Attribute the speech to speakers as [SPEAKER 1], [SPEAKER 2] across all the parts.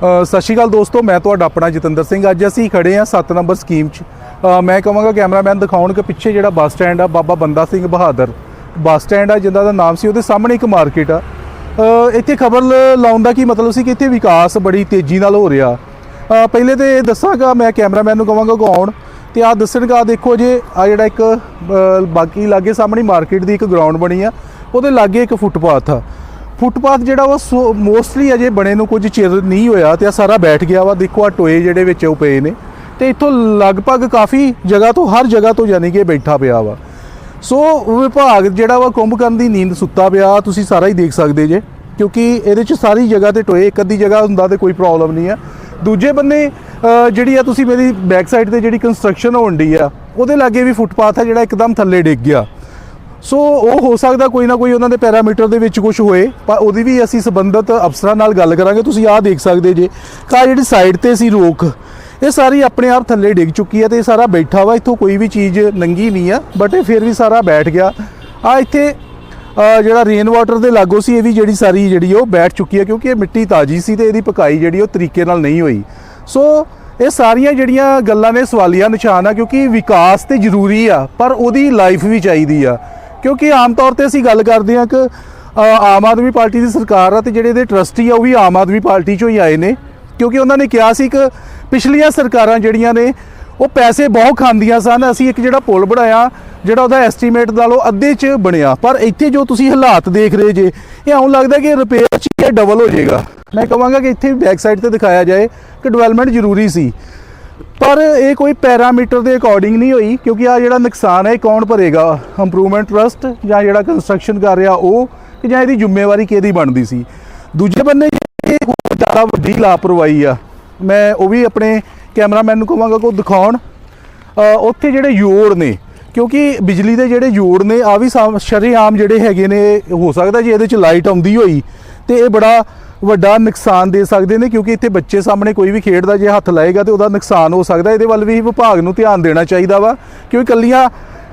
[SPEAKER 1] ਸਤਿ ਸ਼੍ਰੀ ਅਕਾਲ ਦੋਸਤੋ, ਮੈਂ ਤੁਹਾਡਾ ਆਪਣਾ ਜਤਿੰਦਰ ਸਿੰਘ। ਅੱਜ ਅਸੀਂ ਖੜੇ ਆ 7 ਨੰਬਰ ਸਕੀਮ 'ਚ। ਮੈਂ ਕਹਾਂਗਾ ਕੈਮਰਾਮੈਨ ਦਿਖਾਉਣ ਕਿ ਪਿੱਛੇ ਜਿਹੜਾ ਬੱਸ ਸਟੈਂਡ ਆ, ਬਾਬਾ ਬੰਦਾ ਸਿੰਘ ਬਹਾਦਰ ਬੱਸ ਸਟੈਂਡ ਆ, ਜਿੰਦਾ ਦਾ ਨਾਮ ਸੀ, ਉਹਦੇ ਸਾਹਮਣੇ ਇੱਕ ਮਾਰਕੀਟ ਆ। ਇੱਥੇ ਖਬਰ ਲਾਉਣ ਦਾ ਕੀ ਮਤਲਬ ਸੀ ਕਿ ਇੱਥੇ ਵਿਕਾਸ ਬੜੀ ਤੇਜ਼ੀ ਨਾਲ ਹੋ ਰਿਹਾ। ਪਹਿਲੇ ਤੇ ਇਹ ਦੱਸਾਂਗਾ, ਮੈਂ ਕੈਮਰਾਮੈਨ ਨੂੰ ਕਹਾਂਗਾ ਗਾਉਣ ਤੇ ਆ ਦੱਸਣਗਾ, ਆਹ ਦੇਖੋ ਜੇ ਆ ਜਿਹੜਾ ਇੱਕ ਬਾਕੀ ਲਾਗੇ ਸਾਹਮਣੇ ਮਾਰਕੀਟ ਦੀ ਇੱਕ ਗਰਾਊਂਡ ਬਣੀ ਆ, ਉਹਦੇ ਲਾਗੇ ਇੱਕ ਫੁੱਟਪਾਥ ਆ। ਫੁੱਟਪਾਥ ਜਿਹੜਾ ਵਾ ਮੋਸਟਲੀ ਅਜੇ ਬਣੇ ਨੂੰ ਕੁਝ ਚਿਰ ਨਹੀਂ ਹੋਇਆ ਤੇ ਆ ਸਾਰਾ ਬੈਠ ਗਿਆ ਵਾ, ਦੇਖੋ ਆ ਟੋਏ ਜਿਹੜੇ ਵਿੱਚ ਉਹ ਪਏ ਨੇ। ਤੇ ਇੱਥੋਂ ਲਗਭਗ ਕਾਫੀ ਜਗ੍ਹਾ ਤੋਂ, ਹਰ ਜਗ੍ਹਾ ਤੋਂ ਯਾਨੀ ਕਿ ਬੈਠਾ ਪਿਆ ਵਾ। ਸੋ ਵਿਭਾਗ ਜਿਹੜਾ ਵਾ ਕੁੰਭਕਰਨ ਦੀ ਨੀਂਦ ਸੁੱਤਾ ਪਿਆ, ਤੁਸੀਂ ਸਾਰਾ ਹੀ ਦੇਖ ਸਕਦੇ ਜੇ, ਕਿਉਂਕਿ ਇਹਦੇ ਚ ਸਾਰੀ ਜਗ੍ਹਾ ਤੇ ਟੋਏ, ਇੱਕ ਅੱਧੀ ਜਗ੍ਹਾ ਹੁੰਦਾ ਤੇ ਕੋਈ ਪ੍ਰੋਬਲਮ ਨਹੀਂ ਆ। ਦੂਜੇ ਬੰਨੇ ਜਿਹੜੀ ਆ ਤੁਸੀਂ ਮੇਰੀ ਬੈਕ ਸਾਈਡ ਤੇ ਜਿਹੜੀ ਕੰਸਟਰਕਸ਼ਨ ਹੋਣ ਡਈ ਆ, ਉਹਦੇ ਲਾਗੇ ਵੀ ਫੁੱਟਪਾਥ ਆ ਜਿਹੜਾ ਇੱਕਦਮ ਥੱਲੇ ਡਿੱਗ ਗਿਆ। ਸੋ ਉਹ ਹੋ ਸਕਦਾ ਕੋਈ ਨਾ ਕੋਈ ਉਹਨਾਂ ਦੇ ਪੈਰਾਮੀਟਰ ਦੇ ਵਿੱਚ ਕੁਝ ਹੋਏ, ਪਰ ਉਹਦੀ ਵੀ ਅਸੀਂ ਸੰਬੰਧਿਤ ਅਫਸਰਾਂ ਨਾਲ ਗੱਲ ਕਰਾਂਗੇ। ਤੁਸੀਂ ਆਹ ਦੇਖ ਸਕਦੇ ਜੇ। ਕਾ ਜਿਹੜੀ ਸਾਈਡ ਤੇ ਸੀ ਰੋਕ, ਇਹ ਸਾਰੀ ਆਪਣੇ ਆਪ ਥੱਲੇ ਡਿੱਗ ਚੁੱਕੀ ਹੈ ਤੇ ਇਹ ਸਾਰਾ ਬੈਠਾ ਵਾ, ਇੱਥੋਂ ਕੋਈ ਵੀ ਚੀਜ਼ ਨੰਗੀ ਨਹੀਂ ਆ ਬਟ ਇਹ ਫਿਰ ਵੀ ਸਾਰਾ ਬੈਠ ਗਿਆ। ਆ ਇੱਥੇ ਜਿਹੜਾ ਰੇਨ ਵਾਟਰ ਦੇ ਲਾਗੋ ਸੀ, ਇਹ ਵੀ ਜਿਹੜੀ ਸਾਰੀ ਜਿਹੜੀ ਉਹ ਬੈਠ ਚੁੱਕੀ ਹੈ, ਕਿਉਂਕਿ ਇਹ ਮਿੱਟੀ ਤਾਜੀ ਸੀ ਤੇ ਇਹਦੀ ਪਕਾਈ ਜਿਹੜੀ ਉਹ ਤਰੀਕੇ ਨਾਲ ਨਹੀਂ ਹੋਈ। ਸੋ ਇਹ ਸਾਰੀਆਂ ਜਿਹੜੀਆਂ ਗੱਲਾਂ ਨੇ ਸਵਾਲੀਆ ਨਿਸ਼ਾਨ ਆ, ਕਿਉਂਕਿ ਵਿਕਾਸ ਤੇ ਜ਼ਰੂਰੀ ਆ, ਪਰ ਉਹਦੀ ਲਾਈਫ ਵੀ ਚਾਹੀਦੀ ਆ। ਕਿਉਂਕਿ ਆਮ ਤੌਰ ਤੇ ਅਸੀਂ ਗੱਲ ਕਰਦੇ ਹਾਂ ਕਿ ਆਮ ਆਦਮੀ ਪਾਰਟੀ ਦੀ ਸਰਕਾਰ ਆ ਤੇ ਜਿਹੜੇ ਇਹਦੇ ਟਰਸਟੀ ਆ ਉਹ ਵੀ ਆਮ ਆਦਮੀ ਪਾਰਟੀ ਚੋਂ ਹੀ ਆਏ ਨੇ। ਕਿਉਂਕਿ ਉਹਨਾਂ ਨੇ ਕਿਹਾ ਸੀ ਕਿ ਪਿਛਲੀਆਂ ਸਰਕਾਰਾਂ ਜਿਹੜੀਆਂ ਨੇ, ਉਹ ਪੈਸੇ ਬਹੁਤ ਖਾਂਦੀਆਂ ਸਨ। ਅਸੀਂ ਇੱਕ ਜਿਹੜਾ ਪੁਲ ਬਣਾਇਆ, ਜਿਹੜਾ ਉਹਦਾ ਐਸਟੀਮੇਟ ਦਾ ਲੋ ਅੱਧੇ ਚ ਬਣਿਆ। ਪਰ ਇੱਥੇ ਜੋ ਤੁਸੀਂ ਹਾਲਾਤ ਦੇਖ ਰਹੇ ਜੇ, ਇਹ ਆਉਂ ਲੱਗਦਾ ਕਿ ਰਿਪੇਅਰ ਚ ਇਹ ਡਬਲ ਹੋ ਜਾਏਗਾ। ਮੈਂ ਕਹਾਂਗਾ ਕਿ ਇੱਥੇ ਬੈਕ ਸਾਈਡ ਤੇ ਦਿਖਾਇਆ ਜਾਏ ਕਿ ਡਿਵੈਲਪਮੈਂਟ ਜ਼ਰੂਰੀ ਸੀ। ਪਰ ਇਹ ਕੋਈ ਪੈਰਾਮੀਟਰ ਦੇ ਅਕੋਰਡਿੰਗ ਨਹੀਂ ਹੋਈ, ਕਿਉਂਕਿ ਆ ਜਿਹੜਾ ਨੁਕਸਾਨ ਹੈ, ਇਹ ਕੌਣ ਭਰੇਗਾ? ਇੰਪਰੂਵਮੈਂਟ ਟਰਸਟ ਜਾਂ ਜਿਹੜਾ ਕੰਸਟਰਕਸ਼ਨ ਕਰ ਰਿਹਾ ਉਹ, ਕਿ ਜਾਂ ਇਹਦੀ ਜ਼ਿੰਮੇਵਾਰੀ ਕਿਹਦੀ ਬਣਦੀ ਸੀ? ਦੂਜੇ ਬੰਨੇ ਇਹ ਜ਼ਿਆਦਾ ਵੱਡੀ ਲਾਪਰਵਾਹੀ ਆ, ਮੈਂ ਉਹ ਵੀ ਆਪਣੇ ਕੈਮਰਾਮੈਨ ਨੂੰ ਕਹਾਂਗਾ ਕਿ ਦਿਖਾਉਣ। ਉੱਥੇ ਜਿਹੜੇ ਜੋੜ ਨੇ, ਕਿਉਂਕਿ ਬਿਜਲੀ ਦੇ ਜਿਹੜੇ ਜੋੜ ਨੇ ਆ ਵੀ ਸਾ- ਸ਼ਰੇਆਮ ਜਿਹੜੇ ਹੈਗੇ ਨੇ, ਹੋ ਸਕਦਾ ਜੇ ਇਹਦੇ ਚ ਲਾਈਟ ਆਉਂਦੀ ਹੋਈ, ਤੇ ਇਹ ਬੜਾ ਵੱਡਾ ਨੁਕਸਾਨ ਦੇ ਸਕਦੇ ਨੇ, ਕਿਉਂਕਿ ਇੱਥੇ ਬੱਚੇ ਸਾਹਮਣੇ ਕੋਈ ਵੀ ਖੇਡ ਦਾ ਜੇ ਹੱਥ ਲਾਏਗਾ ਤੇ ਉਹਦਾ ਨੁਕਸਾਨ ਹੋ ਸਕਦਾ। ਇਹਦੇ ਵੱਲ ਵੀ ਵਿਭਾਗ ਨੂੰ ਧਿਆਨ ਦੇਣਾ ਚਾਹੀਦਾ ਵਾ, ਕਿਉਂਕਿ ਕੱਲੀਆਂ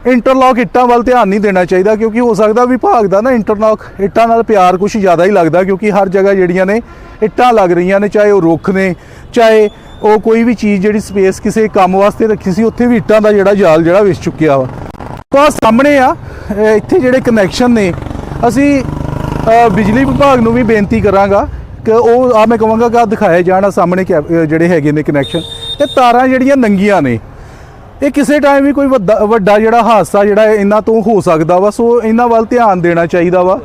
[SPEAKER 1] ਇੰਟਰਲੌਕ ਇੱਟਾਂ ਵੱਲ ਧਿਆਨ ਨਹੀਂ ਦੇਣਾ ਚਾਹੀਦਾ, ਕਿਉਂਕਿ ਹੋ ਸਕਦਾ ਵਿਭਾਗ ਦਾ ਨਾ ਇੰਟਰਲੌਕ ਇੱਟਾਂ ਨਾਲ ਪਿਆਰ ਕੁਝ ਜ਼ਿਆਦਾ ਹੀ ਲੱਗਦਾ, ਕਿਉਂਕਿ ਹਰ ਜਗ੍ਹਾ ਜਿਹੜੀਆਂ ਨੇ ਇੱਟਾਂ ਲੱਗ ਰਹੀਆਂ ਨੇ, ਚਾਹੇ ਉਹ ਰੁੱਖ ਨੇ, ਚਾਹੇ ਉਹ ਕੋਈ ਵੀ ਚੀਜ਼ ਜਿਹੜੀ ਸਪੇਸ ਕਿਸੇ ਕੰਮ ਵਾਸਤੇ ਰੱਖੀ ਸੀ, ਉੱਥੇ ਵੀ ਇੱਟਾਂ ਦਾ ਜਿਹੜਾ ਜਾਲ ਜਿਹੜਾ ਵਿਛ ਚੁੱਕਿਆ ਵਾ। ਤਾਂ ਆਹ ਸਾਹਮਣੇ ਆ ਇੱਥੇ ਜਿਹੜੇ ਕਨੈਕਸ਼ਨ ਨੇ, ਅਸੀਂ ਬਿਜਲੀ ਵਿਭਾਗ ਨੂੰ ਵੀ ਬੇਨਤੀ ਕਰਾਂਗਾ ਕਿ ਉਹ ਆ ਮੈਂ ਕਹਾਂਗਾ ਕਿ ਆਹ ਦਿਖਾਏ ਜਾਣ, ਆਹ ਸਾਹਮਣੇ ਕੈ- ਜਿਹੜੇ ਹੈਗੇ ਨੇ ਕਨੈਕਸ਼ਨ ਇਹ ਤਾਰਾਂ ਜਿਹੜੀਆਂ ਨੰਗੀਆਂ ਨੇ, ਇਹ ਕਿਸੇ ਟਾਈਮ ਵੀ ਕੋਈ ਵੱਡਾ ਵੱਡਾ ਜਿਹੜਾ ਹਾਦਸਾ ਜਿਹੜਾ ਇਹਨਾਂ ਤੋਂ ਹੋ ਸਕਦਾ ਵਾ, ਸੋ ਇਹਨਾਂ ਵੱਲ ਧਿਆਨ ਦੇਣਾ ਚਾਹੀਦਾ ਵਾ।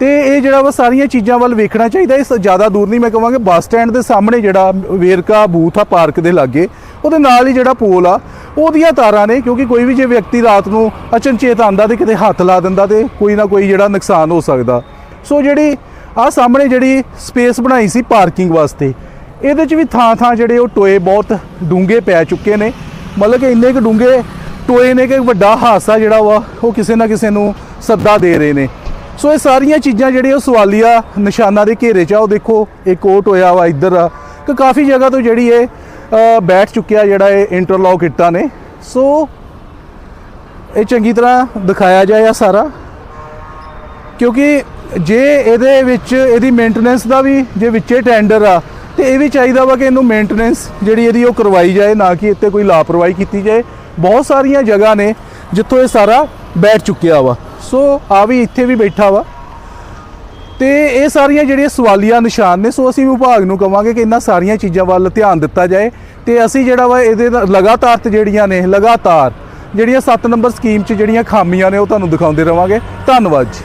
[SPEAKER 1] ਤੇ ਇਹ ਜਿਹੜਾ ਵਾ ਸਾਰੀਆਂ ਚੀਜ਼ਾਂ ਵੱਲ ਵੇਖਣਾ ਚਾਹੀਦਾ, ਇਹ ਜ਼ਿਆਦਾ ਦੂਰ ਨਹੀਂ, ਮੈਂ ਕਹਾਂਗਾ ਬੱਸ ਸਟੈਂਡ ਦੇ ਸਾਹਮਣੇ ਜਿਹੜਾ ਵੇਰਕਾ ਬੂਥ ਆ ਪਾਰਕ ਦੇ ਲਾਗੇ, ਉਹਦੇ ਨਾਲ ਹੀ ਜਿਹੜਾ ਪੋਲ ਆ, ਉਹਦੀਆਂ ਤਾਰਾਂ ਨੇ, ਕਿਉਂਕਿ ਕੋਈ ਵੀ ਜੇ ਵਿਅਕਤੀ ਰਾਤ ਨੂੰ ਅਚਨਚੇਤ ਆਂਦਾ ਤੇ ਕਿਤੇ ਹੱਥ ਲਾ ਦਿੰਦਾ ਤੇ ਕੋਈ ਨਾ ਕੋਈ ਜਿਹੜਾ ਨੁਕਸਾਨ ਹੋ ਸਕਦਾ। ਸੋ ਜਿਹੜੀ ਆ ਸਾਹਮਣੇ ਜਿਹੜੀ ਸਪੇਸ ਬਣਾਈ ਸੀ ਪਾਰਕਿੰਗ ਵਾਸਤੇ, ਇਹਦੇ 'ਚ ਵੀ ਥਾਂ ਥਾਂ ਜਿਹੜੇ ਉਹ ਟੋਏ ਬਹੁਤ ਡੂੰਘੇ ਪੈ ਚੁੱਕੇ ਨੇ। ਮਤਲਬ ਕਿ ਇੰਨੇ ਕੁ ਡੂੰਘੇ ਟੋਏ ਨੇ ਕਿ ਵੱਡਾ ਹਾਦਸਾ ਜਿਹੜਾ ਵਾ, ਉਹ ਕਿਸੇ ਨਾ ਕਿਸੇ ਨੂੰ ਸੱਦਾ ਦੇ ਰਹੇ ਨੇ। ਸੋ ਇਹ ਸਾਰੀਆਂ ਚੀਜ਼ਾਂ ਜਿਹੜੀਆਂ ਉਹ ਸਵਾਲੀਆ ਨਿਸ਼ਾਨਾਂ ਦੇ ਘੇਰੇ 'ਚ ਆ, ਉਹ ਦੇਖੋ, ਇੱਕ ਉਹ ਟੋਇਆ ਵਾ ਇੱਧਰ ਆ, ਕਿ ਕਾਫੀ ਜਗ੍ਹਾ ਤੋਂ ਜਿਹੜੀ ਇਹ ਬੈਠ ਚੁੱਕਿਆ ਜਿਹੜਾ ਇਹ ਇੰਟਰਲੌਕ ਇੱਟਾਂ ਨੇ। ਸੋ ਇਹ ਚੰਗੀ ਤਰ੍ਹਾਂ ਦਿਖਾਇਆ ਜਾਏ ਆ ਸਾਰਾ, ਕਿਉਂਕਿ ਜੇ ਇਹਦੇ ਵਿੱਚ ਇਹਦੀ ਮੇਨਟੇਨੈਂਸ ਦਾ ਵੀ, ਜੇ ਵਿੱਚੇ ਟੈਂਡਰ ਆ, ਤੇ ਇਹ ਵੀ ਚਾਹੀਦਾ ਵਾ ਕਿ ਇਹਨੂੰ ਮੇਨਟੇਨੈਂਸ ਜਿਹੜੀ ਇਹਦੀ ਉਹ ਕਰਵਾਈ ਜਾਏ, ਨਾ ਕਿ ਇੱਥੇ ਕੋਈ ਲਾਪਰਵਾਹੀ ਕੀਤੀ ਜਾਏ। ਬਹੁਤ ਸਾਰੀਆਂ ਜਗ੍ਹਾ ਨੇ ਜਿੱਥੋਂ ਇਹ ਸਾਰਾ ਬੈਠ ਚੁੱਕਿਆ ਵਾ। ਸੋ ਆ ਵੀ ਇੱਥੇ ਵੀ ਬੈਠਾ ਵਾ। ਤੇ ਇਹ ਸਾਰੀਆਂ ਜਿਹੜੀਆਂ ਸਵਾਲੀਆ ਨਿਸ਼ਾਨ ਨੇ, ਸੋ ਅਸੀਂ ਵਿਭਾਗ ਨੂੰ ਕਵਾਂਗੇ ਕਿ ਇਹਨਾਂ ਸਾਰੀਆਂ ਚੀਜ਼ਾਂ ਵੱਲ ਧਿਆਨ ਦਿੱਤਾ ਜਾਏ। ਤੇ ਅਸੀਂ ਜਿਹੜਾ ਵਾ ਇਹਦੇ ਲਗਾਤਾਰ ਤੇ ਜਿਹੜੀਆਂ ਨੇ, ਲਗਾਤਾਰ ਜਿਹੜੀਆਂ 7 ਨੰਬਰ ਸਕੀਮ 'ਚ ਜਿਹੜੀਆਂ ਖਾਮੀਆਂ ਨੇ, ਉਹ ਤੁਹਾਨੂੰ ਦਿਖਾਉਂਦੇ ਰਵਾਂਗੇ। ਧੰਨਵਾਦ ਜੀ।